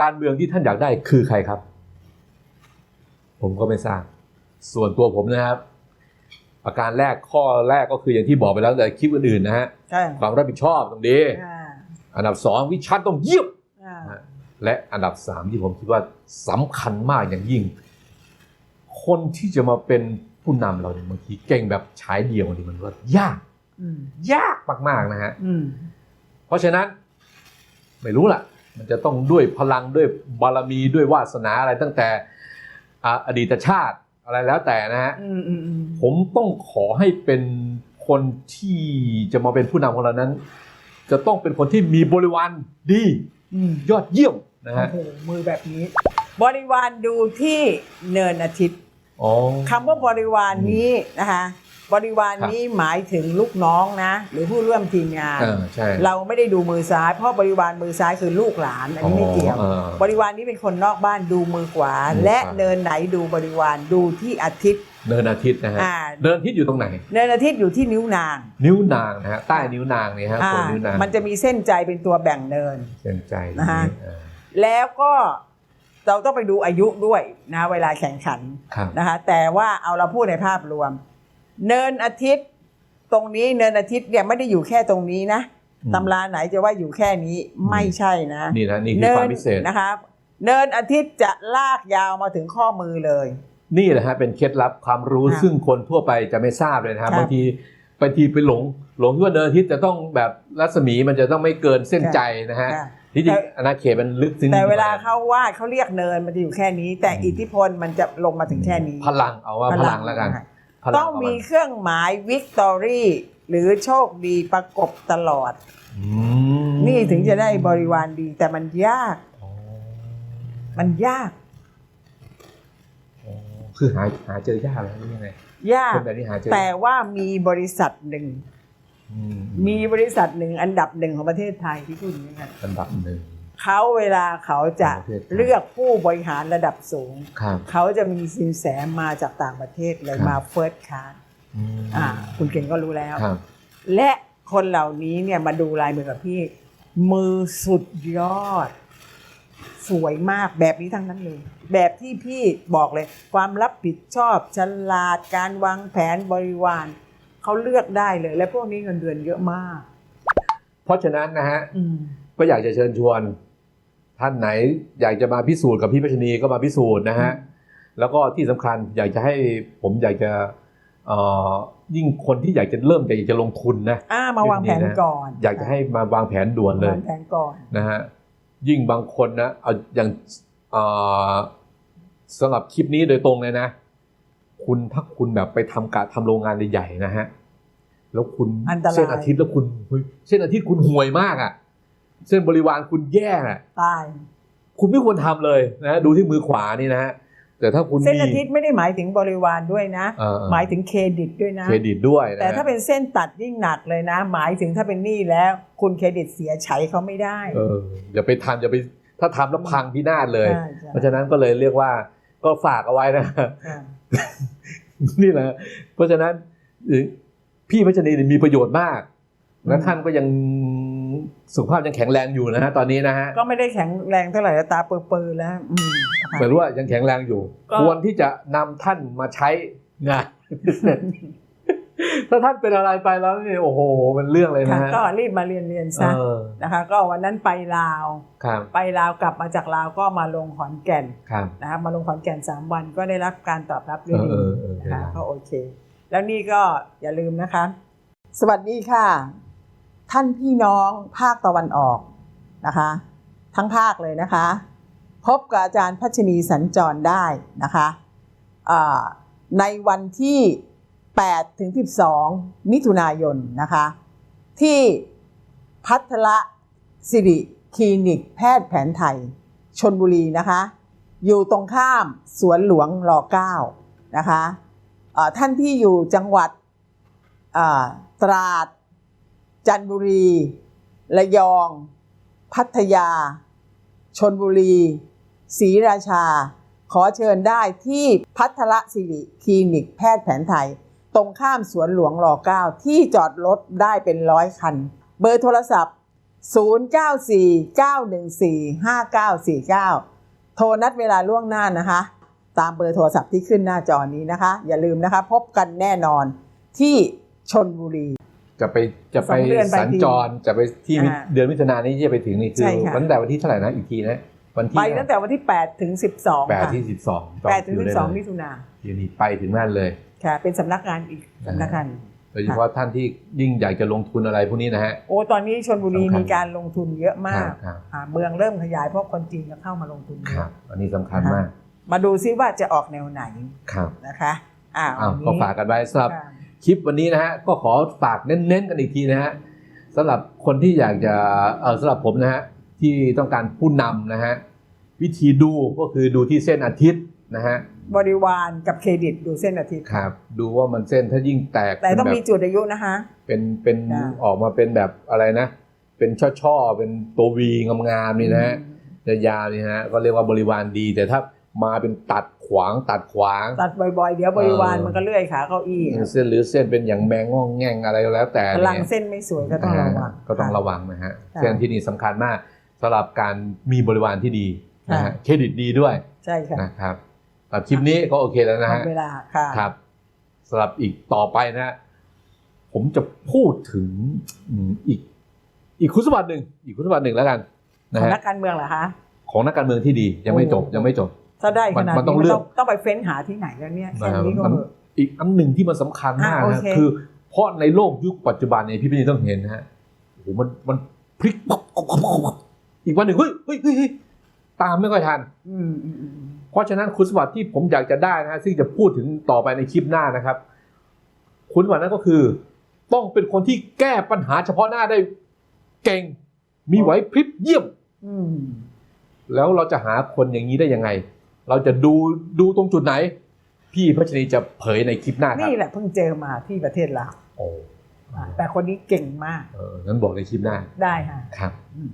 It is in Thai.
การเมืองที่ท่านอยากได้คือใครครับ ผมก็ไม่ทราบส่วนตัวผมนะครับ ประการแรกข้อแรกก็คืออย่างที่บอกไปแล้วแต่คลิปอื่นๆนะฮะใช่ความรับผิดชอบตรงนี้อ่าอันดับสองวิชั่นต้องเยี่ยมอ่าและอันดับสามที่ผมคิดว่าสำคัญมากอย่างยิ่ง คนที่จะมาเป็นผู้นำเราเนี่ยบางทีเก่งแบบฉายเดียวนี่มันก็ยากอืมยากมากๆนะฮะอืมเพราะฉะนั้น ไม่รู้ล่ะ มันจะต้องด้วยพลังด้วยบารมีด้วยวาสนาอะไรตั้งแต่อ่าอดีตชาติอะไรแล้วแต่นะฮะอืมอืมอืมผมต้องขอให้เป็นคนที่จะมาเป็นผู้นำของเรานั้น จะต้องเป็นคนที่มีบริวารดีอืมยอดเยี่ยมนะฮะโอ้โหมือแบบนี้ บริวารดูที่เนินอาทิตย์อ๋อคำว่าบริวารนี้นะคะ บริวารนี้หมายถึงลูกน้องนะ หรือผู้ร่วมทีมงาน เออใช่ เราไม่ได้ดูมือซ้าย เพราะบริวารมือซ้ายคือลูกหลาน อันนี้ไม่เกี่ยว อ๋อเออบริวารนี้เป็นคนนอกบ้านดูมือขวา มือขวา และเนินไหนดูบริวารดูที่อาทิตย์ เนินอาทิตย์นะฮะอ่า เนินอาทิตย์อยู่ตรงไหน เนินอาทิตย์อยู่ที่นิ้วนางนิ้วนางนะฮะใต้นิ้วนางนี่ฮะอ่าโคนนิ้วนางมันจะมีเส้นใจเป็นตัวแบ่งเนิน เส้นใจนะฮะเออแล้วก็เราต้องไปดูอายุด้วยนะเวลาแข่งขันครับ นะคะแต่ว่าเอาเราพูดในภาพรวม เนินอาทิตย์ ตรงนี้เนินอาทิตย์เนี่ยไม่ได้อยู่แค่ตรงนี้นะอืมตำราไหนจะว่าอยู่แค่นี้ไม่ใช่นะนี่นะนี่คือเนิความพิเศษนะครับเนินอาทิตย์จะลากยาวมาถึงข้อมือเลย นี่แหละฮะเป็นเคล็ดลับความรู้ครับซึ่งคนทั่วไปจะไม่ทราบเลยนะฮะครับบางทีบางทีไปหลงหลงที่ว่าเนินอาทิตย์จะต้องแบบรัศมีมันจะต้องไม่เกินเส้นใจนะฮะค่ะที่จริงอาณาเขตมันลึกซึ้งแต่เวลายิ่งกเขาวาดเขาเรียกเนินมันจะอยู่แค่นี้ แต่อืมอิทธิพลมันจะลงมาถึงแค่นี้ พลังเอาว่าพลังแล้วกันค่ะ พลัต้องเามีนเครื่องหมายวิกตอรี่หรือโชคดีประกบตลอด อืมนี่ถึงจะได้บริวารดี แต่มันยากอ๋อมันยากอ๋อคือหาหาเจอยากแล้วนี่ยังไงยาคก นแบบนี้หาเจอแต่ว่ามีบริษัทหนึ่ง อืมีบริษัทหนึ่งอันดับหนึ่งของประเทศไทยที่พูดอย่างนี้ค่ะอันดับหนึ่ง เขาเวลาเขาจะของประเทศไทยเลือกผู้บริหารระดับสูงครับเขาจะมีสินแสมาจากต่างประเทศเลยครับมาเฟิร์สคาร์อืมอ่าคุณเก่งก็รู้แล้วครับและคนเหล่านี้เนี่ยมาดูลายมือกับพี่ มือสุดยอด สวยมากแบบนี้ทั้งนั้นเลย แบบที่พี่บอกเลย ความรับผิดชอบฉลาดการวางแผนบริวารเขาเลือกได้เลย และพวกนี้เงินเดือนเยอะมาก เพราะฉะนั้นนะฮะอืมก็อยากจะเชิญชวน ท่านไหนอยากจะมาพิสูจน์กับพี่พัชนีก็มาพิสูจน์นะฮะแล้วก็ที่สำคัญอยากจะให้ผมอยากจะเอ่อยิ่งคนที่อยากจะเริ่มอยากจะลงทุนนะอ่ามาวางแผนก่อน อยากจะให้มาวางแผนด่วนเลยวางแผนก่อนนะฮะยิ่งบางคนนะเอาอย่างเอ่อสำหรับคลิปนี้โดยตรงเลยนะ คุณถ้าคุณแบบไปทำกะทำโรงงานใหญ่ๆนะฮะแล้วคุณอันตรายเส้นอาทิตย์แล้วคุณเฮ้ยเส้นอาทิตย์คุณห่วยมากอะ่ะ เส้นบริวารคุณแย่อะตาย คุณไม่ควรทำเลยนะดูที่มือขวานี่นะฮะแต่ถ้าคุณเส้นมีอาทิตย์ไม่ได้หมายถึงบริวารด้วยนะเออเออหมายถึงเครดิตด้วยนะเครดิตด้วยนะแต่ถ้าเป็นเส้นตัดยิ่งหนักเลยนะ หมายถึงถ้าเป็นหนี้แล้ว คุณเครดิตเสียใช้เขาไม่ได้เอออย่าไปทำอย่าไปถ้าทำแล้วพังพินาศเลยใช่ใช่เพราะฉะนั้นก็เลยเรียกว่าก็ฝากเอาไว้นะอ่านี่แหละเพราะฉะนั้นพี่พัชนีเนี่ยมีประโยชน์มากและท่านก็ยัง สุขภาพยังแข็งแรงอยู่นะฮะตอนนี้นะฮะก็ไม่ได้แข็งแรงเท่าไหร่แล้วตาเปื้อๆแล้วอืมค่ะเหมือนว่ายังแข็งแรงอยู่ก็ควรที่จะนำท่านมาใช้งานถ้าท่านเป็นอะไรไปแล้วเนี่ยโอ้โหมันเรื่องเลยนะค่ะฮะก็รีบมาเรียนเรียนซะเออนะคะ ก็วันนั้นไปลาว ครับไปลาวกลับมาจากลาวก็มาลงขอนแก่นครับ นะคะมาลงขอนแก่นสามวันก็ได้รับการตอบรับด้วยดีเออเออเออนะคะเออก็โอเค แล้วนี่ก็อย่าลืมนะคะ สวัสดีค่ะ ท่านพี่น้องภาคตะวันออกนะคะ ทั้งภาคเลยนะคะ พบกับอาจารย์พัชนีสัญจรได้นะคะในวันที่8ถึง12 มิถุนายนนะคะ ที่พัทละสิริคลินิกแพทย์แผนไทยชนบุรีนะคะ อยู่ตรงข้ามสวนหลวงรอ9นะคะท่านที่อยู่จังหวัดตราด จันทบุรี ระยอง พัทยา ชนบุรีศรีราชา ขอเชิญได้ที่พัทละสิริคลินิกแพทย์แผนไทย ตรงข้ามสวนหลวงรอ9ที่จอดรถได้เป็นร้อยคัน เบอร์โทรศัพท์ 0949145949 โทรนัดเวลาล่วงหน้านะคะ ตามเบอร์โทรศัพท์ที่ขึ้นหน้าจอนี้นะคะ อย่าลืมนะคะ พบกันแน่นอนที่ชนบุรี จะไปจะไปสองเดือนไปสัญจรจะไปที่อ่าเดือนมิถุนายนนี้จะไปถึงนี่คือใช่ค่ะวันแต่วันที่เท่าไหร่นะอีกทีนะวันที่ไปตั้งแต่วันที่ 8 ถึง 12แปดค่ะที่สิบสอง8ถึง 12 มิถุนาทีนี้ไปถึงนั่นเลยค่ะเป็นสำนักงานอีกสำนักงานโดยเฉพาะท่านที่ยิ่งอยากจะลงทุนอะไรพวกนี้นะฮะโอ้ตอนนี้ชนบุรีสำคัญมีการลงทุนเยอะมากครับอ่าเมืองเริ่มขยายเพราะคนจีนจะเข้ามาลงทุนเยครับอะอันนี้สำคัญมาก มาดูซิว่าจะออกแนวไหนครับนะคะอ่าอ้าววันนี้ก็ฝากกันไว้สำหรับ ค่ะคลิปวันนี้นะฮะก็ขอฝากเน้นๆกันอีกทีนะฮะสำหรับคนที่อยากจะเออสำหรับผมนะฮะที่ต้องการผู้นำนะฮะวิธีดูก็คือดูที่เส้นอาทิตย์นะฮะบริวารกับเครดิตดูเส้นอาทิตย์ครับ ดูว่ามันเส้นถ้ายิ่งแตกแต่ต้องเป็นมีแบบจุดอายุนะคะเป็นเป็นจ้ะออกมาเป็นแบบอะไรนะ เป็นช่อๆเป็นตัววีงามๆนี่นะฮะยาวๆนี่ฮะก็เรียกว่าบริวารดี แต่ถ้ามาเป็นตัดข วางตัดขวาง ตัดบ่อยๆ เดี๋ยวบริวารเออมันก็เลื่อยขาเก้าอี้เส้นหรือเส้นเป็นอย่างแมงง่องแง่งอะไรก็แล้ว แต่พลังเนี่ยเส้นไม่สวยก็ต้องระวังอ่าก็ต้องระวังนะฮะค่ะเส้นที่นี่สำคัญมากสำหรับการมีบริวารที่ดีนะค่ะฮะเครดิตดีด้วยใช่ค่ะนะครับสำหรับคลิปนี้ก็โอเคแล้วนะหมฮะดเวลาค่ะครับสำหรับอีกต่อไปนะฮะผมจะพูดถึงอืมอีก อีกคุณสมบัติหนึ่งอีกคุณสมบัติหนึ่งแล้วกันขนะองฮะนักการเมืองเหรอคะของนักการเมืองที่ดียังไม่จบโอ้ยังไม่จบ ถ้าได้ขนาดมันต้องนี้เลือกต้องไปเฟ้นหาที่ไหนแล้วเนี่ยแค่นี้ก็มันเหอะอีกอันหนึ่งที่มันสำคัญมากอะโอนะเคคือ เพราะในโลกยุคปัจจุบันเนี่ยพี่พี่ต้องเห็นนะฮะโอ้โหมันมันพลิกปั๊บปั๊บปั๊บปั๊บปั๊บอีกวันหนึ่งเฮ้ยเฮ้ยเฮ้ยเฮ้ยตามไม่ค่อยทันอืมอืมอืมอืมเพราะฉะนั้นคุณสมบัติที่ผมอยากจะได้นะฮะซึ่งจะพูดถึงต่อไปในคลิปหน้านะครับ คุณสมบัตินั้นก็คือ ต้องเป็นคนที่แก้ปัญหาเฉพาะหน้าได้เก่ง มีไหวพริบเยี่ยมอืมแล้วเราจะหาคนอย่างนี้ได้ยังไง เราจะดูดูตรงจุดไหน พี่พัชรีจะเผยในคลิปหน้าครับนี่แหละเพิ่งเจอมาที่ประเทศลาวโอ้อะแต่คนนี้เก่งมากเอองั้นบอกในคลิปหน้าได้ค่ะครับอืม